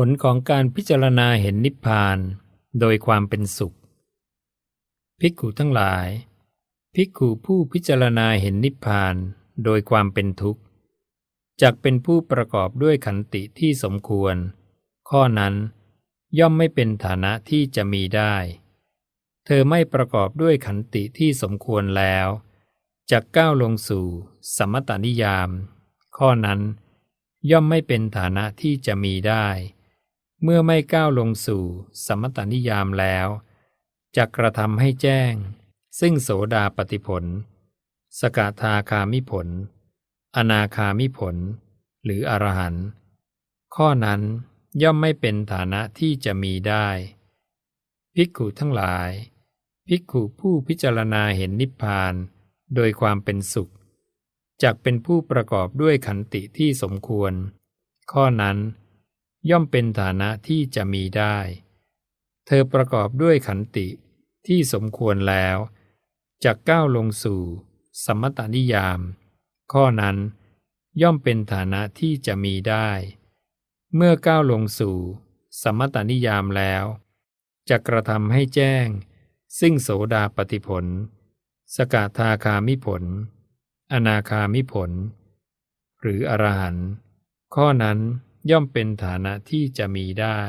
ผลของการพิจารณาเห็นนิพพานโดยความเป็นสุข ภิกขุทั้งหลาย ภิกขุผู้พิจารณาเห็นนิพพานโดยความเป็นทุกข์จักเป็นผู้ประกอบด้วยขันติที่สมควร ข้อนั้นย่อมไม่เป็นฐานะที่จะมีได้ เธอไม่ประกอบด้วยขันติที่สมควรแล้วจักก้าวลงสู่ สมตานิยาม ข้อนั้นย่อมไม่เป็นฐานะที่จะมีได้ เมื่อไม่ก้าวลงสู่สมตานิยามแล้วจะกระทำให้แจ้ง ซึ่งโสดาปฏิผล สกทาคามิผล อนาคามิผล หรืออรหันต์ข้อนั้นย่อมไม่เป็นฐานะที่จะมีได้ ภิกขุทั้งหลาย ภิกขุผู้พิจารณาเห็นนิพพาน โดยความเป็นสุขจักเป็นผู้ประกอบด้วยขันติที่สมควร ข้อนั้น ย่อมเป็นฐานะที่จะมีได้ เธอประกอบด้วยขันติที่สมควรแล้วจักก้าวลงสู่สมตานิยาม ข้อนั้นย่อมเป็นฐานะที่จะมีได้ เมื่อก้าวลงสู่สมตานิยามแล้วจะกระทำให้แจ้ง ซึ่งโสดาปฏิผล สกทาคามิผล อนาคามิผล หรืออรหันต์ข้อนั้น ย่อมเป็นฐานะที่จะมีได้